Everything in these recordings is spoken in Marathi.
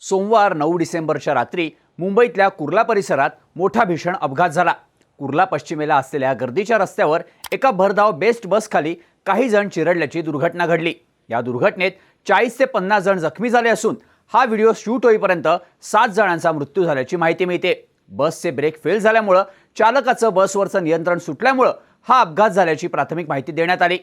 सोमवार नऊ डिसेंबरच्या रात्री मुंबईतल्या कुर्ला परिसरात मोठा भीषण अपघात झाला. कुर्ला पश्चिमेला असलेल्या गर्दीच्या रस्त्यावर एका भरधाव बेस्ट बसखाली काही जण चिरडल्याची दुर्घटना घडली. या दुर्घटनेत चाळीस ते पन्नास जण जखमी झाले असून हा व्हिडिओ शूट होईपर्यंत सात जणांचा मृत्यू झाल्याची माहिती मिळते. बसचे ब्रेक फेल झाल्यामुळं चालकाचं बसवरचं नियंत्रण सुटल्यामुळं हा अपघात झाल्याची प्राथमिक माहिती देण्यात आली.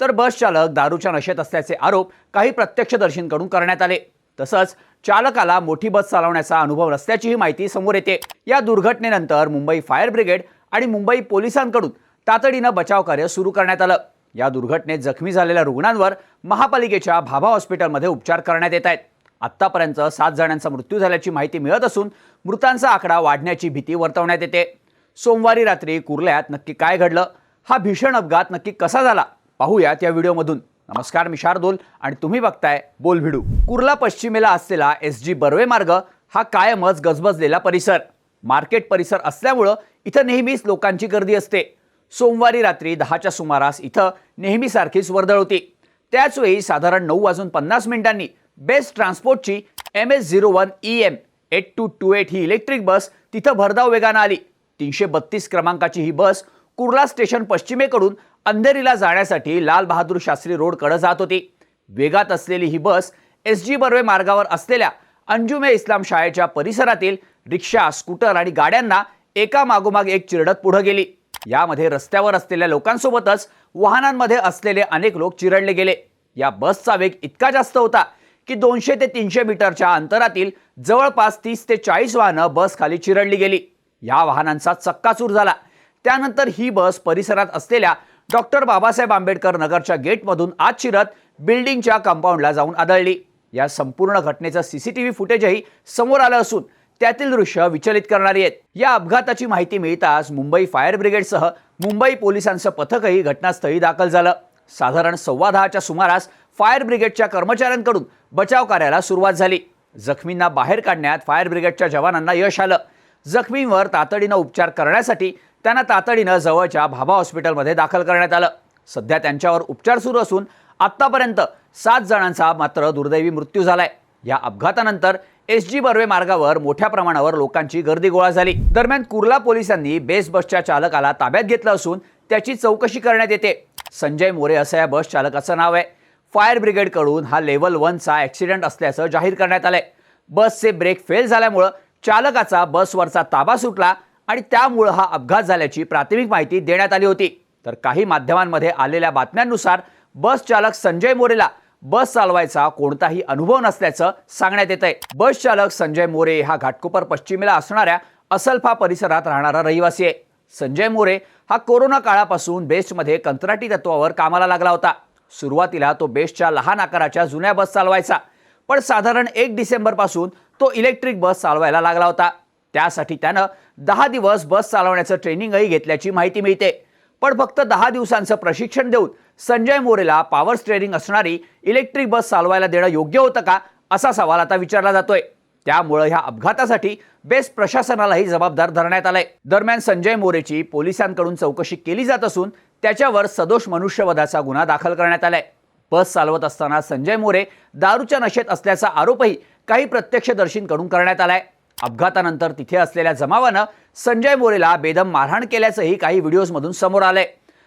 तर बस चालक दारूच्या नशेत असल्याचे आरोप काही प्रत्यक्षदर्शींकडून करण्यात आले. तसंच चालकाला मोठी बस चालवण्याचा अनुभव नसल्याचीही माहिती समोर येते. या दुर्घटनेनंतर मुंबई फायर ब्रिगेड आणि मुंबई पोलिसांकडून तातडीनं बचाव कार्य सुरू करण्यात आलं. या दुर्घटनेत जखमी झालेल्या रुग्णांवर महापालिकेच्या भाभा हॉस्पिटलमध्ये उपचार करण्यात येत आहेत. आत्तापर्यंत सात जणांचा मृत्यू झाल्याची माहिती मिळत असून मृतांचा आकडा वाढण्याची भीती वर्तवण्यात येते. सोमवारी रात्री कुर्ल्यात नक्की काय घडलं? हा भीषण अपघात नक्की कसा झाला? पाहूयात या व्हिडिओमधून. नमस्कार मी शार्दूल आणि तुम्ही बघताय बोल कुर्ला पश्चिमेला असलेला एस जी बर्वे मार्ग हा कायमच गजबजलेला परिसर. मार्केट परिसर असल्यामुळं इथं नेहमीच लोकांची गर्दी असते. सोमवारी रात्री दहाच्या सुमारास इथं नेहमीसारखीच वर्दळ होती. त्याचवेळी साधारण नऊ वाजून पन्नास मिनिटांनी best ट्रान्सपोर्टची M S zero one E M eight two two eight ही इलेक्ट्रिक बस तिथं भरधाव वेगानं आली. तीनशे बत्तीस क्रमांकाची ही बस कुर्ला स्टेशन पश्चिमेकडून अंधेरीला जाण्यासाठी लाल बहादूर शास्त्री रोडकडे जात होती. वेगात असलेली ही बस एस जी बर्वे मार्गावर असलेल्या अंजुमे इस्लाम शाळेच्या परिसरातील रिक्षा स्कूटर आणि गाड्यांना एका मागोमाग एक चिरडत पुढे गेली. यामध्ये रस्त्यावर असलेल्या लोकांसोबतच वाहनांमध्ये असलेले अनेक लोक चिरडले गेले. या बसचा वेग इतका जास्त होता की दोनशे ते तीनशे मीटरच्या अंतरातील जवळपास तीस ते चाळीस वाहनं बस खाली चिरडली गेली. या वाहनांचा चक्काचूर झाला. त्यानंतर ही बस परिसरात असलेल्या डॉक्टर बाबासाहेब आंबेडकर नगरच्या गेटमधून आत शिरत बिल्डिंगच्या कंपाऊंडला जाऊन आदळली. या संपूर्ण घटनेचं सीसीटीव्ही फुटेजही समोर आलं असून त्यातील दृश्य विचलित करणारी आहेत. या अपघाताची माहिती मिळताच मुंबई फायर ब्रिगेडसह मुंबई पोलिसांचं पथकही घटनास्थळी दाखल झालं. साधारण सव्वा दहाच्या सुमारास फायर ब्रिगेडच्या कर्मचाऱ्यांकडून बचाव कार्याला सुरुवात झाली. जखमींना बाहेर काढण्यात फायर ब्रिगेडच्या जवानांना यश आलं. जखमींवर तातडीनं उपचार करण्यासाठी त्यांना तातडीनं जवळच्या भाभा हॉस्पिटलमध्ये दाखल करण्यात आलं. सध्या त्यांच्यावर उपचार सुरू असून आत्तापर्यंत सात जणांचा मात्र दुर्दैवी मृत्यू झालाय. या अपघातानंतर एस जी बर्वे मार्गावर मोठ्या प्रमाणावर लोकांची गर्दी गोळा झाली. दरम्यान कुर्ला पोलिसांनी बेस बसच्या चालकाला ताब्यात घेतलं असून त्याची चौकशी करण्यात येते. संजय मोरे असं या बस चालकाचं नाव आहे. फायर ब्रिगेडकडून हा लेवल वनचा ॲक्सिडेंट असल्याचं जाहीर करण्यात आलंय. बसचे ब्रेक फेल झाल्यामुळं चालकाचा बसवरचा ताबा सुटला आणि त्यामुळं हा अपघात झाल्याची प्राथमिक माहिती देण्यात आली होती. तर काही माध्यमांमध्ये आलेल्या बातम्यांनुसार बस चालक संजय मोरेला बस चालवायचा कोणताही अनुभव नसल्याचं सांगण्यात येत आहे बस चालक संजय मोरे हा घाटकोपर पश्चिमेला असणाऱ्या असल्फा परिसरात राहणारा रहिवासी आहे. संजय मोरे हा कोरोना काळापासून बेस्टमध्ये कंत्राटी तत्वावर कामाला लागला होता. सुरुवातीला तो बेस्टच्या लहान आकाराच्या जुन्या बस चालवायचा. पण साधारण एक डिसेंबरपासून तो इलेक्ट्रिक बस चालवायला लागला होता. त्यासाठी त्यानं दहा दिवस बस चालवण्याचं ट्रेनिंगही घेतल्याची माहिती मिळते. पण फक्त दहा दिवसांचं प्रशिक्षण देऊन संजय मोरेला पॉवर स्टेअरिंग असणारी इलेक्ट्रिक बस चालवायला देणं योग्य होतं का असा सवाल आता विचारला जातोय. त्यामुळं ह्या अपघातासाठी बेस्ट प्रशासनालाही जबाबदार धरण्यात आलंय. दरम्यान संजय मोरेची पोलिसांकडून चौकशी केली जात असून त्याच्यावर सदोष मनुष्यवधाचा गुन्हा दाखल करण्यात आलाय. बस चालवत असताना संजय मोरे दारूच्या नशेत असल्याचा आरोपही काही प्रत्यक्षदर्शींकडून करण्यात आलाय. अपघातानंतर तिथे असलेल्या जमावानं संजय मोरेला बेदम मारहाण केल्याचंही काही व्हिडिओजमधून समोर आलंय.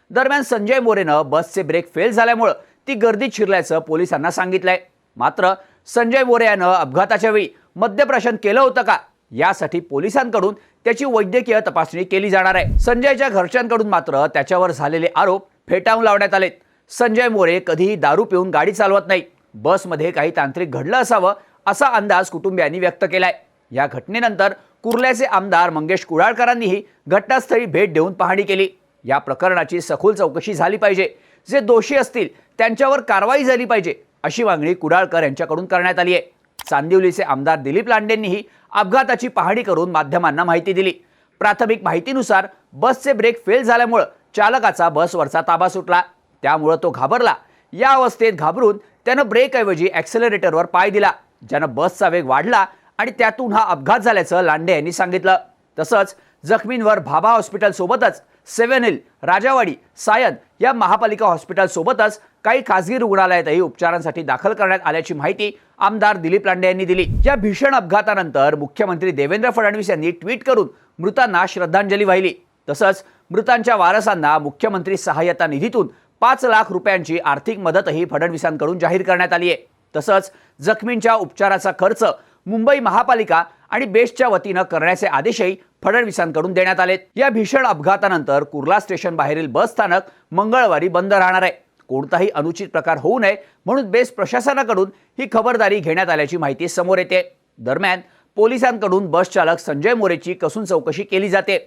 दरम्यान संजय मोरेनं बसचे ब्रेक फेल झाल्यामुळं ती गर्दीत शिरल्याचं पोलिसांना सांगितलंय. मात्र संजय मोरे यानं अपघाताच्या वेळी मद्यप्राशन केलं होतं का? यासाठी पोलिसांकडून त्याची वैद्यकीय तपासणी केली जाणार आहे. संजयच्या घरच्यांकडून मात्र त्याच्यावर झालेले आरोप फेटाळून लावण्यात आलेत. संजय मोरे कधीही दारू पिऊन गाडी चालवत नाही. बसमध्ये काही तांत्रिक घडलं असावं असा अंदाज कुटुंबियांनी व्यक्त केलाय. या घटनेनंतर कुर्ल्याचे आमदार मंगेश कुडाळकरांनीही घटनास्थळी भेट देऊन पाहणी केली. या प्रकरणाची सखोल चौकशी झाली पाहिजे. जे दोषी असतील त्यांच्यावर कारवाई झाली पाहिजे अशी मागणी कुडाळकर यांच्याकडून करण्यात आली आहे चांदिवलीचे आमदार दिलीप लांडेंनीही अपघाताची पाहणी करून माध्यमांना माहिती दिली. प्राथमिक माहितीनुसार बसचे ब्रेक फेल झाल्यामुळं चालकाचा बसवरचा ताबा सुटला. त्यामुळं तो घाबरला. या अवस्थेत घाबरून त्यानं ब्रेकऐवजी ॲक्सेलरेटरवर पाय दिला. ज्यानं बसचा वेग वाढला आणि त्यातून हा अपघात झाल्याचं लांडे यांनी सांगितलं. तसंच जखमींवर भाभा हॉस्पिटलसोबतच सेव्हन हिल राजावाडी सायन या महापालिका हॉस्पिटलसोबतच काही खासगी रुग्णालयातही उपचारांसाठी दाखल करण्यात आल्याची माहिती आमदार दिलीप लांडे यांनी दिली. या भीषण अपघातानंतर मुख्यमंत्री देवेंद्र फडणवीस यांनी ट्विट करून मृतांना श्रद्धांजली वाहिली. तसंच मृतांच्या वारसांना मुख्यमंत्री सहाय्यता निधीतून पाच लाख रुपयांची आर्थिक मदतही फडणवीसांकडून जाहीर करण्यात आली आहे तसंच जखमींच्या उपचाराचा खर्च मुंबई महापालिका आणि बेस्टच्या वतीनं करण्याचे आदेशही फडणवीसांकडून देण्यात आले या भीषण अपघातानंतर कुर्ला स्टेशन बाहेरील बस स्थानक मंगळवारी बंद राहणार आहे. कोणताही अनुचित प्रकार होऊ नये म्हणून बेस्ट प्रशासनाकडून ही खबरदारी घेण्यात आल्याची माहिती समोर येते. दरम्यान पोलिसांकडून बस चालक संजय मोरेची कसून चौकशी केली जाते.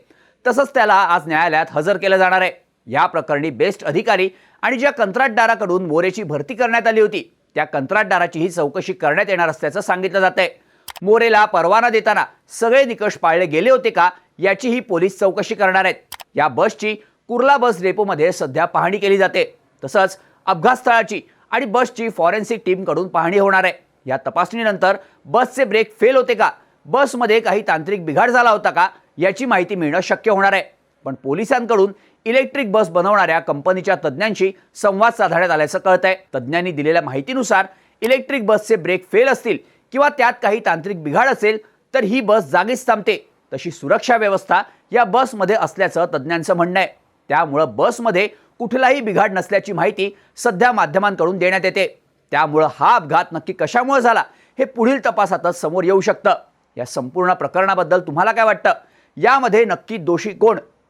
तसंच त्याला आज न्यायालयात हजर केलं जाणार आहे. या प्रकरणी बेस्ट अधिकारी आणि ज्या कंत्राटदाराकडून मोरेची भरती करण्यात आली होती त्या कंत्राटदाराचीही चौकशी करण्यात येणार असल्याचं सांगितलं जात आहे मोरेला परवाना देताना सगळे निकष पाळले गेले होते का याचीही पोलीस चौकशी करणार आहेत. या बसची कुर्ला बस डेपोमध्ये सध्या पाहणी केली जाते. तसंच अपघातस्थळाची आणि बसची फॉरेन्सिक टीमकडून पाहणी होणार आहे. या तपासणीनंतर बसचे ब्रेक फेल होते का बसमध्ये काही तांत्रिक बिघाड झाला होता का याची माहिती मिळणं शक्य होणार आहे. पण पोलिसांकडून इलेक्ट्रिक बस बनवणाऱ्या कंपनीच्या तज्ज्ञांशी संवाद साधण्यात आल्याचं कळत आहे तज्ज्ञांनी दिलेल्या माहितीनुसार इलेक्ट्रिक बसचे ब्रेक फेल असतील किंवा त्यात काही तांत्रिक बिघाड असेल तर ही बस जागीच थांबते. तशी सुरक्षा व्यवस्था या बसमध्ये असल्याचं तज्ज्ञांचं म्हणणं आहे. त्यामुळं बसमध्ये कुठलाही बिघाड नसल्याची माहिती सध्या माध्यमांकडून देण्यात येते. त्यामुळं हा अपघात नक्की कशामुळे झाला हे पुढील तपासातच समोर येऊ शकतं. या संपूर्ण प्रकरणाबद्दल तुम्हाला काय वाटतं? यामध्ये नक्की दोषी कोण?